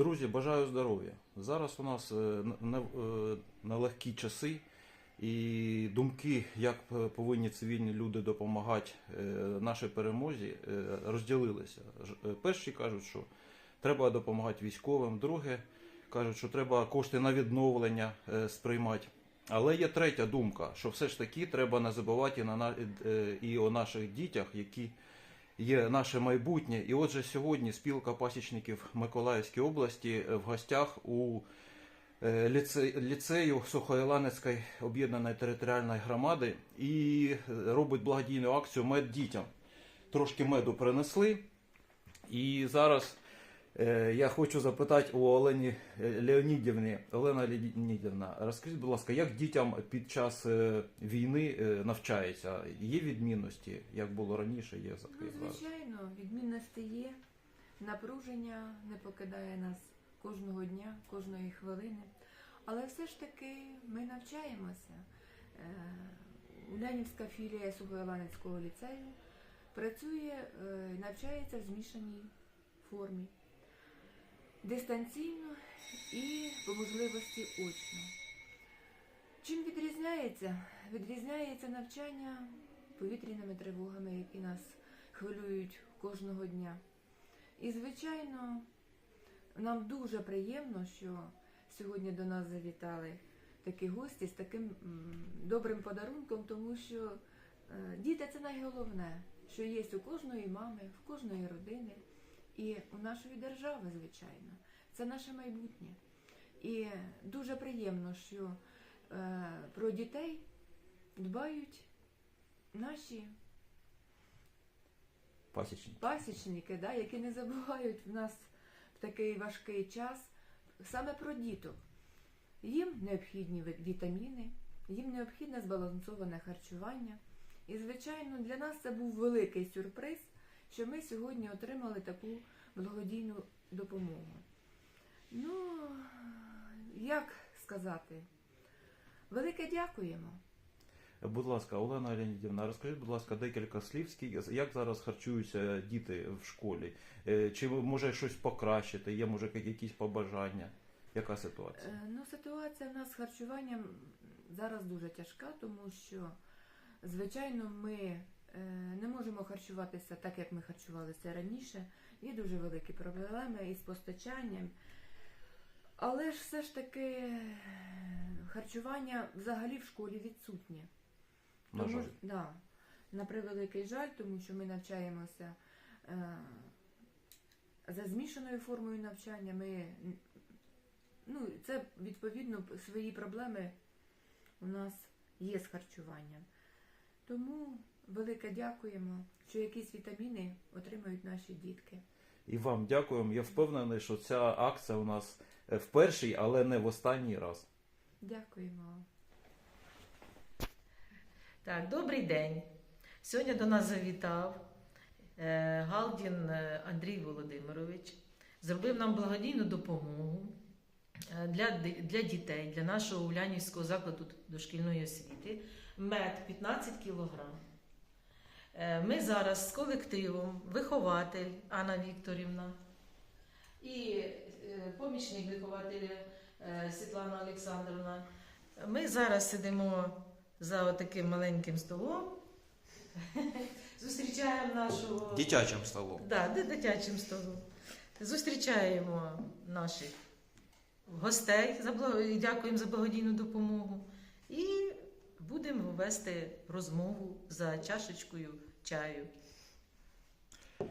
Друзі, бажаю здоров'я. Зараз у нас е, нелегкі часи, і думки, як повинні цивільні люди допомагати е, нашій перемозі, е, розділилися. Перші кажуть, що треба допомагати військовим, друге кажуть, що треба кошти на відновлення сприймати. Але є третя думка, що все ж таки треба не забувати і, на, і о наших дітях, які є наше майбутнє. І отже, сьогодні спілка пасічників Миколаївської області е, в гостях у е, ліце- ліцею Сухоєланецької об'єднаної територіальної громади і е, робить благодійну акцію Мед дітям. Трошки меду принесли. І зараз я хочу запитати у Олені е, Леонідівни. Олена Леонідівна, розкажіть, будь ласка, як дітям під час е, війни е, навчається? Є відмінності, як було раніше, є Ну, звичайно, відмінності є. Напруження не покидає нас кожного дня, кожної хвилини. Але все ж таки ми навчаємося. Е, Улянівська філія Сухоєланецького ліцею працює, е, навчається в змішаній формі. Дистанційно і по можливості очно. Чим відрізняється? Відрізняється навчання повітряними тривогами, які нас хвилюють кожного дня. І, звичайно, нам дуже приємно, що сьогодні до нас завітали такі гості з таким добрим подарунком, тому що е, діти це найголовне, що є у кожної мами, в кожної родини і у нашої держави, звичайно. Це наше майбутнє. І дуже приємно, що е, про дітей дбають наші Пасічні. пасічники, да, які не забувають в нас в такий важкий час саме про діток. Їм необхідні вітаміни, їм необхідне збалансоване харчування. І, звичайно, для нас це був великий сюрприз, що ми сьогодні отримали таку благодійну допомогу. Ну, як сказати, велике дякуємо. Будь ласка, Олена Леонідівна, розкажіть, будь ласка, декілька слів, як зараз харчуються діти в школі? Е, Чи може щось покращити? Є може якісь побажання? Яка ситуація? Е, Ну, ситуація в нас з харчуванням зараз дуже тяжка, тому що, звичайно, ми е, не можемо харчуватися так, як ми харчувалися раніше. Є дуже великі проблеми із постачанням. Але ж все ж таки харчування взагалі в школі відсутнє. На Тому жаль. да, на превеликий жаль, тому що ми навчаємося е, за змішаною формою навчання. Ми, ну, це відповідно свої проблеми у нас є з харчуванням. Тому велике дякуємо, що якісь вітаміни отримають наші дітки. І вам дякуємо. Я впевнений, що ця акція у нас е, в перший, але не в останній раз. Дякуємо вам. Так, добрий день. Сьогодні до нас завітав е, Галдін е, Андрій Володимирович. Зробив нам благодійну допомогу для, для дітей, для нашого Улянівського закладу дошкільної освіти. Мед 15 кілограм. Е, Ми зараз з колективом, вихователь Анна Вікторівна і е, помічник вихователя е, Світлана Олександровна. Ми зараз сидимо за таким маленьким столом. Зустрічаємо нашого Дитячим столом. да, дитячим столом. Зустрічаємо наших гостей, дякуємо за благодійну допомогу. Вести розмову за чашечкою чаю.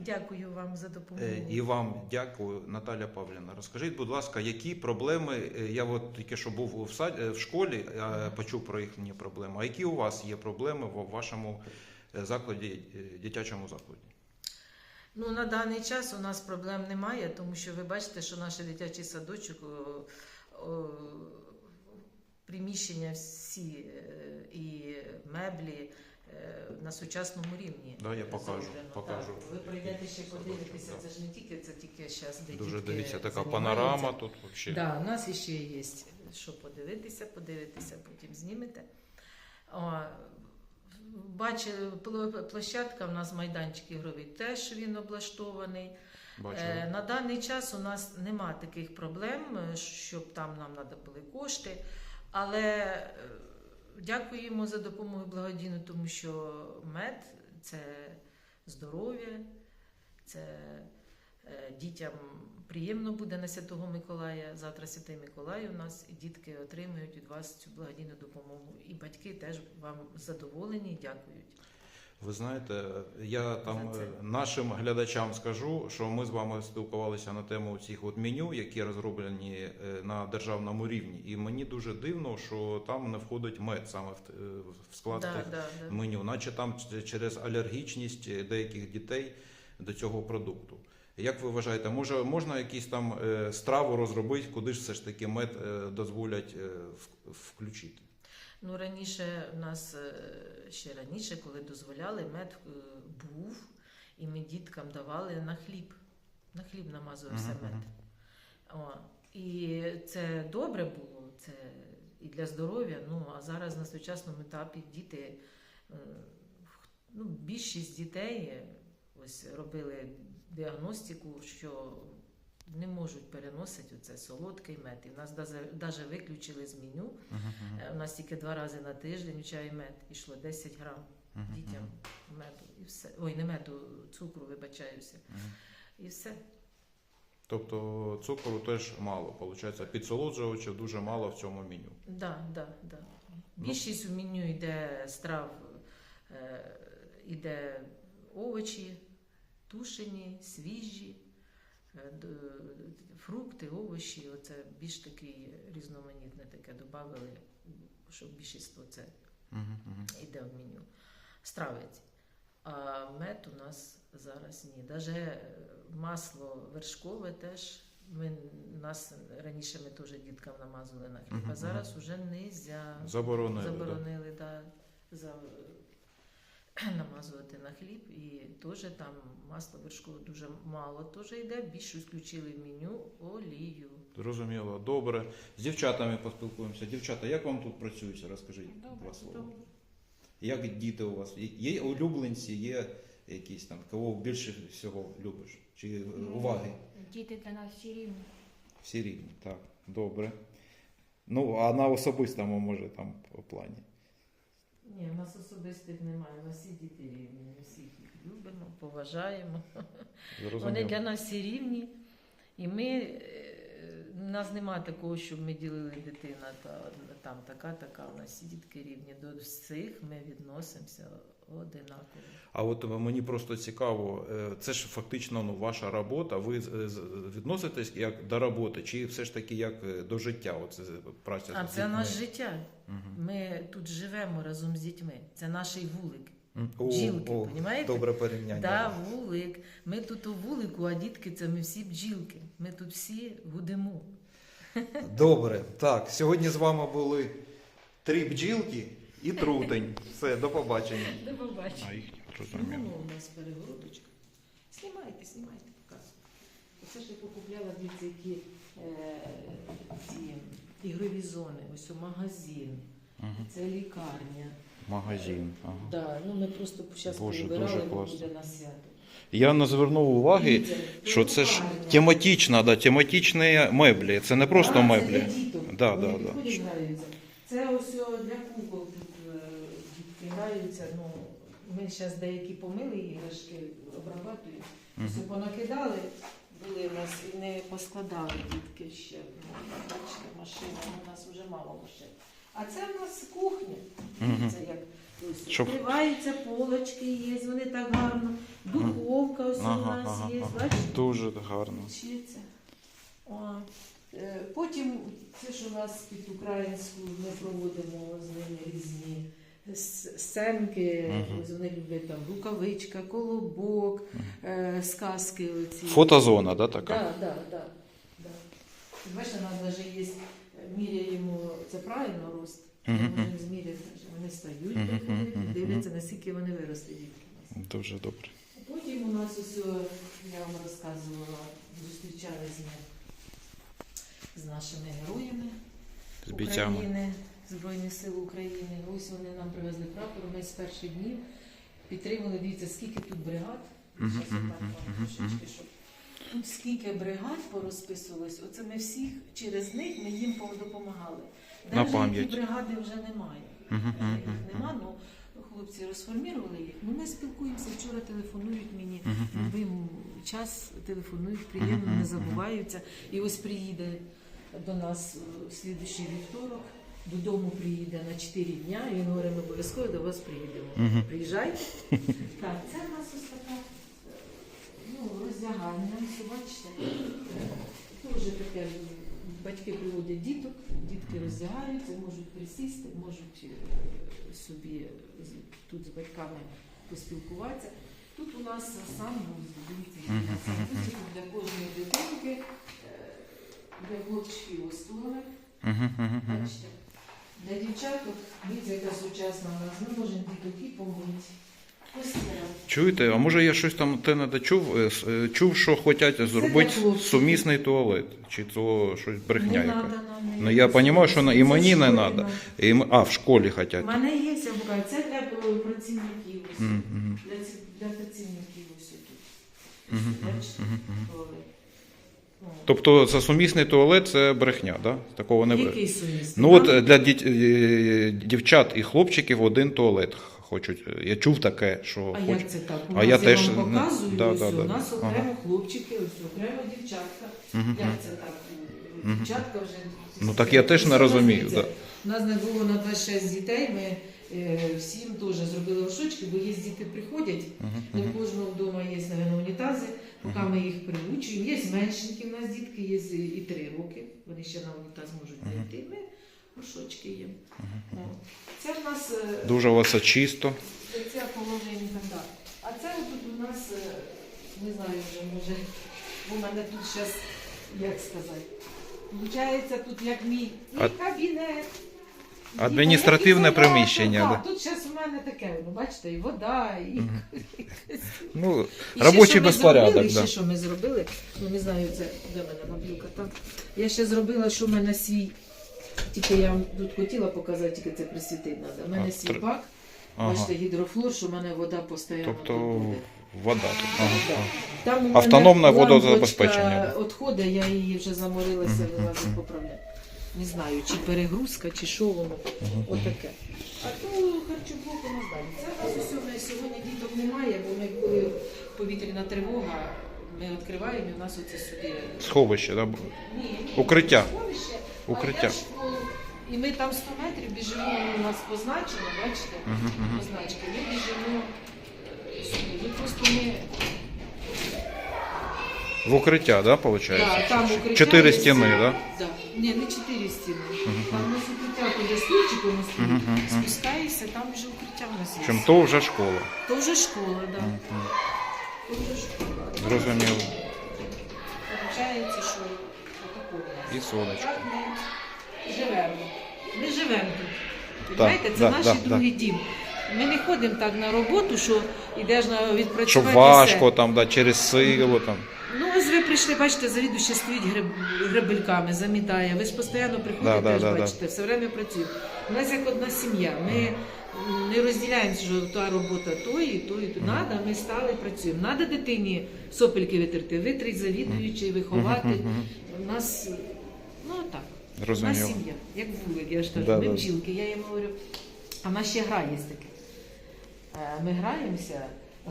Дякую вам за допомогу. Е, І вам дякую, Наталя Павлівна. Розкажіть, будь ласка, які проблеми? е, Я от тільки що був в сад е, в школі, почув про їхні проблеми. А які у вас є проблеми в вашому закладі, дитячому закладі? Ну, на даний час у нас проблем немає, тому що ви бачите, що наш дитячий садочок, о, о, приміщення всі і меблі е, на сучасному рівні. Да, я покажу, зроблено. покажу. Так, ви прийдете ще подивитися, да. це ж не тільки, це тільки зараз, де Дуже дітки дивіться, така займаються. панорама тут взагалі. Да, у нас ще є що подивитися, подивитися, потім знімете. О, бачили, площадка в нас майданчик ігровий теж він облаштований. Бачу. Е, На даний час у нас нема таких проблем, е, щоб там нам треба були кошти. Але дякуємо за допомогу благодійну, тому що мед це здоров'я, це е, дітям приємно буде на Святого Миколая. Завтра Святий Миколай у нас, і дітки отримують від вас цю благодійну допомогу. І батьки теж вам задоволені і дякують. Ви знаєте, я там е, нашим глядачам скажу, що ми з вами спілкувалися на тему цих от меню, які розроблені е, на державному рівні. І мені дуже дивно, що там не входить мед саме в, е, склад Да, тих да, да. меню, наче там через алергічність деяких дітей до цього продукту. Як ви вважаєте, може можна якісь там страву розробити, куди ж все ж таки мед дозволять включити? Ну, раніше у нас е, ще раніше, коли дозволяли, мед е, був, і ми діткам давали на хліб. На хліб намазувався мед. мгм. О, і це добре було, це і для здоров'я. Ну а зараз на сучасному етапі діти, е, ну, більшість дітей ось робили діагностику, що не можуть переносити оце солодкий мед. І в нас навіть виключили з меню. Е, У нас тільки два рази на тиждень чай мед йшло 10 грам дітям меду і все. Ой, не меду, цукру, вибачаюся. І все. Тобто цукру теж мало, виходить, підсолоджувачів дуже мало в цьому меню. Да, да, да. Ну. Більшість у меню йде страв, е, йде овочі, тушені, свіжі, фрукти, овочі. Оце більш такий різноманітне таке додали, щоб більшість це йде в меню. Стравиці. А мед у нас зараз ні. Даже масло вершкове теж. Ми, нас раніше ми теж діткам намазували на хліб, а зараз вже не можна. Заборонили. да? Да, за, намазувати на хліб. І теж там масло вершкове дуже мало теж йде. Більше включили в меню олію. Зрозуміло, добре. З дівчатами поспілкуємося. Дівчата, як вам тут працюється? Розкажіть два слова. Як діти у вас? Є- улюбленці, є якісь там, кого більше всього любиш? Чи е, уваги? Діти для нас всі рівні. Всі рівні, так, добре. Ну, а на особистому, може, там плані. Ні, у нас особистих немає. У нас всі діти рівні. Ми всіх їх любимо, поважаємо. Вони для нас всі рівні. І ми, е, у нас немає такого, щоб ми ділили дитина та там така, така. У нас всі дітки рівні. До всіх ми відносимося одинаково. А от мені просто цікаво, е, це ж фактично ну, ваша робота. Ви відноситесь як до роботи, чи все ж таки як е, до життя? Оце праця А з це дітьми? наше життя. Мгм. Ми тут живемо разом з дітьми. Це наш вулик. Бджілки, понімаєте? Добре порівняння. Да, вулик. Ми тут у вулику, а дітки це ми всі бджілки. Ми тут всі гудемо. Добре. Так, сьогодні з вами були три бджілки і трутень. Все, до побачення. До побачення. А їх Ну, у нас перегородочка. Знімайте, знімайте, показуйте. Оце ж я покупляла дивіться, які е, ці ігрові зони. Ось у магазин, Мгм. це лікарня. Магазин. Ага. Да, ну ми просто зараз Боже, дуже класно. буде на свято. Я не звернув уваги, що це ж тематична, да, тематичні меблі. Це не просто меблі. Це. Да, да, да. Це ось о, для кукол граються. Ну, ми зараз деякі помили іграшки, обрабатуємо. Мгм. Все понакидали, були в нас і не поскладали дітки ще. Ну, бачите, машина, ну, у нас вже мало машин. А це в нас кухня. Мгм. Це як відкриваються полочки є, вони так гарно. Духовка ось у нас ага, є. ага. Бачите? Дуже гарно. Вчиться. О, е, Потім це ж у нас під українську ми проводимо з ними різні сценки. Ось Вони люблять там рукавичка, колобок, е, сказки. Оці. Фотозона, да, така? Да, да, да, да. Бачите, у нас навіть є, міряємо, це правильно рост. Мгм. можемо зміряти. Вони стають, і дивляться, наскільки вони виросли дітки. Дуже добре. Потім у нас ось, я вам розказувала, зустрічалися з нашими героями З. України, Збройних сил України. Ось вони нам привезли прапор. Ми з перших днів підтримали. Дивіться, скільки тут бригад. Щас я так вам трошечки, щоб Тут скільки бригад порозписувалось, оце ми всіх через них ми їм допомагали. На Даже пам'ять. які бригади вже немає. Мгм, Вже їх мгм, нема, ну хлопці розформували їх. Ну ми спілкуємося, вчора телефонують мені. Мгм, мгм. Любий час телефонують, приємно, Мгм, не мгм. забуваються. І ось приїде до нас е, в слідуючий вівторок, додому приїде на 4 дня, і він говорить, ми обов'язково до вас приїдемо. Мгм. Приїжджайте. Так, це у нас ось така е, ну, роздягальня, ось бачите. Теж таке батьки приводять діток, дітки роздягаються, можуть присісти, можуть е, собі з- тут з батьками поспілкуватися. Тут у нас сам дивіться, який для кожної дитинки, е, для хлопчиків ось туалет, Мгм, мгм, мгм. бачите. Для дівчаток, яка сучасна у нас, ми можемо діток помити. Чуєте, а може я щось там те не дочув? Е, е, Чув, що хочуть зробити сумісний туалет. Чи то щось брехня не яка? надо нам Ну, я розумію, що на- і мені не. І а, в школі У хочуть. мене є ця бука, це для е, працівників. ось. Мгм, мгм. Для, ці- для працівників ось тут. Мгм, Ось, бачите, мгм, мгм. туалет. Тобто це сумісний туалет це брехня, да? Такого не. Який сумісний? Ну от е, для діт- е, дівчат і хлопчиків один туалет хочуть. Я чув таке, що А хочуть. як це так? У А нас я теж вам показую, да, ось да, да, у нас да. окремо Ага. хлопчики, ось окремо дівчатка. Як це так? Дівчатка вже. Ну, так я теж не розумію, да. У нас не було на 26 дітей, ми всім теж зробили горшочки, бо є діти приходять, не в кожного вдома є, наверное, унітази, поки ми їх приучуємо. Є меншенькі в нас дітки, є і 3 роки, вони ще на унітаз можуть Мгм. зайти. Ми горшочки їм. Це в нас е, Дуже у вас чисто. це половинка, так. А це тут у нас, е, не знаю вже, може, у мене тут зараз, як сказати, Получається тут як мій і кабінет. Адміністративне приміщення, Так, да. Тут зараз у мене таке, ну бачите, і вода, і. Ну, І ще робочий що ми безпорядок, зробили, да. Ще що ми зробили, ну не знаю, це де в мене мобілка там. Я ще зробила, що в мене свій. Тільки я вам тут хотіла показати, тільки це присвітити треба. У мене А, свій тр- бак, Ага. бачите, гідрофлор, що в мене вода постійно Тобто тут буде. вода тут. Ага. Да. ага. Там у мене Автономне лампочка водозабезпечення. Отходить, я її вже заморилася, Мгм, вилазить мгм. поправляти. Не знаю, чи перегрузка, чи що воно. Отаке. А то харчоблок у нас далі. Це у нас усе, сьогодні діток немає, бо ми коли повітряна тривога, ми відкриваємо і у нас оце сюди. Сховище, да? Ні, ні, Укриття. сховище, а Укриття. я ж, ну, І ми там 100 метрів біжимо, воно у нас позначено, бачите? Мгм, мгм. Позначки. Ми біжимо е, сюди. Ми просто не В укриття, да, виходить? Да, там укриття Чотири є. стіни, да? Да. Ні, не чотири стіни. Там у нас укриття, стоїть, Мгм, мгм. спускаєшся, там вже укриття в нас є. Чим то вже школа. То вже школа. Да. То вже школа. Зрозуміло. Получається, що отако у нас. І сонечко. Так ми живемо. Ми живемо тут. Так, Знаєте, це да, наш да, другий дім. Ми не ходимо так на роботу, що йдеш на відпрацювати. Що важко там, да, через силу там. Ну, ось ви прийшли, бачите, завідуще стоїть гриб, грибельками, замітає. Ви ж постійно приходите, Да, да, теж да, да. бачите, все время працюємо. У нас як одна сім'я. Ми не розділяємося, що та робота тої, тої, то надо, ми стали працюємо. Надо дитині сопельки витерти, витрить завідуючий, виховати. У нас, ну так, у нас сім'я, як вулик, я ж кажу, Да, ми да. бджілки, я їм говорю, а в нас ще гра є таке. Е, Ми граємося,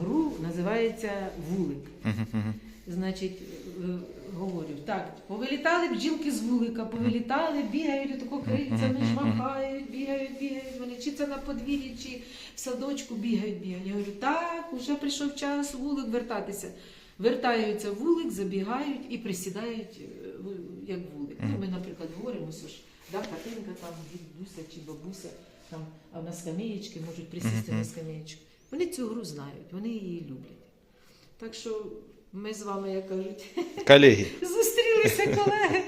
гру називається вулик. Мгм, мгм. Значить, е, говорю, так, повилітали бджілки з вулика, повилітали, бігають тако крильцями, мгм, бігають, бігають. Вони чи це на подвір'ї, чи в садочку бігають, бігають. Я говорю, так, уже прийшов час вулик вертатися. Вертаються в вулик, забігають і присідають е, як вулик. Ну, ми, наприклад, говоримо, що ж, да, хатинка там, дідуся чи бабуся, там, а на скамеєчки можуть присісти на скамеєчку. Вони цю гру знають, вони її люблять. Так що ми з вами, як кажуть, Колеги. зустрілися, колеги.